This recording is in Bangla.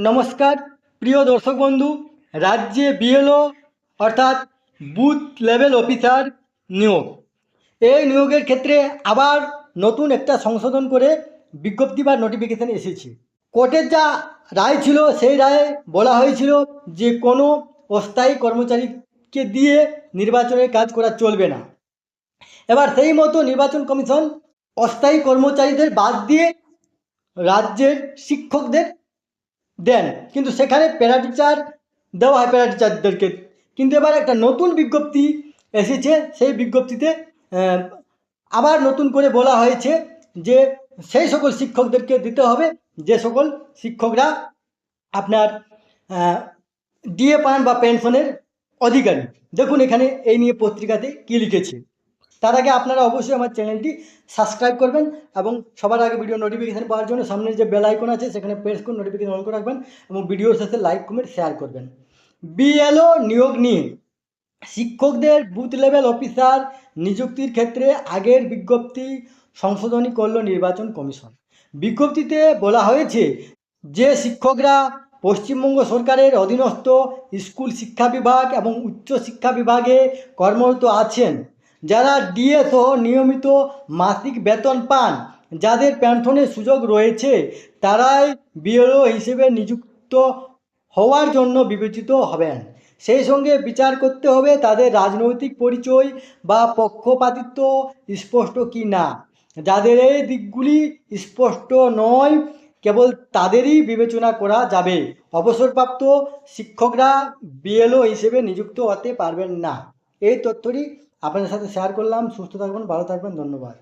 নমস্কার, প্রিয় দর্শক বন্ধু, রাজ্যে বিএলও, অর্থাৎ বুথ লেভেল অফিসার নিয়োগ। এই নিয়োগের ক্ষেত্রে আবার নতুন একটা সংশোধন করে বিজ্ঞপ্তি বা নোটিফিকেশান এসেছে। কোর্টের যা রায় ছিল, সেই রায়ে বলা হয়েছিল যে কোনো অস্থায়ী কর্মচারীকে দিয়ে নির্বাচনের কাজ করা চলবে না। এবার সেই মতো নির্বাচন কমিশন অস্থায়ী কর্মচারীদের বাদ দিয়ে রাজ্যের শিক্ষকদের দেন। কিন্তু সেখানে প্যারা টিচার দেওয়া হয় প্যারা টিচারদেরকে কিন্তু এবার একটা নতুন বিজ্ঞপ্তি এসেছে, সেই বিজ্ঞপ্তিতে আবার নতুন করে বলা হয়েছে যে সেই সকল শিক্ষকদেরকে দিতে হবে, যে সকল শিক্ষকরা আপনার ডিএ পান বা পেনশনের অধিকারী। দেখুন এখানে এই নিয়ে পত্রিকাতে কী লিখেছে। তার আগে আপনারা অবশ্যই আমার চ্যানেলটি সাবস্ক্রাইব করবেন এবং সবার আগে ভিডিও নোটিফিকেশান পাওয়ার জন্য সামনের যে বেল আইকন আছে, সেখানে প্রেস করে নোটিফিকেশান অন করে রাখবেন এবং ভিডিওর সাথে লাইক কমেন্ট শেয়ার করবেন। বিএলও নিয়োগ নিয়ে শিক্ষকদের বুথ লেভেল অফিসার নিযুক্তির ক্ষেত্রে আগের বিজ্ঞপ্তি সংশোধনী করল নির্বাচন কমিশন। বিজ্ঞপ্তিতে বলা হয়েছে যে শিক্ষকরা পশ্চিমবঙ্গ সরকারের অধীনস্থ স্কুল শিক্ষা বিভাগ এবং উচ্চ শিক্ষা বিভাগে কর্মরত আছেন। যারা ডিএ সহ নিয়মিত মাসিক বেতন পান, যাদের পেনশনের সুযোগ রয়েছে, তারাই বিএলও হিসেবে নিযুক্ত হওয়ার জন্য বিবেচিত হবেন। সেই সঙ্গে বিচার করতে হবে তাদের রাজনৈতিক পরিচয় বা পক্ষপাতিত্ব স্পষ্ট কি না। যাদের এই দিকগুলি স্পষ্ট নয়, কেবল তাদেরই বিবেচনা করা যাবে। অবসরপ্রাপ্ত শিক্ষকরা বিএলও হিসেবে নিযুক্ত হতে পারবেন না। এই তথ্যটি আপনাদের সাথে শেয়ার করলাম সুস্থ থাকবেন ভালো থাকবেন ধন্যবাদ।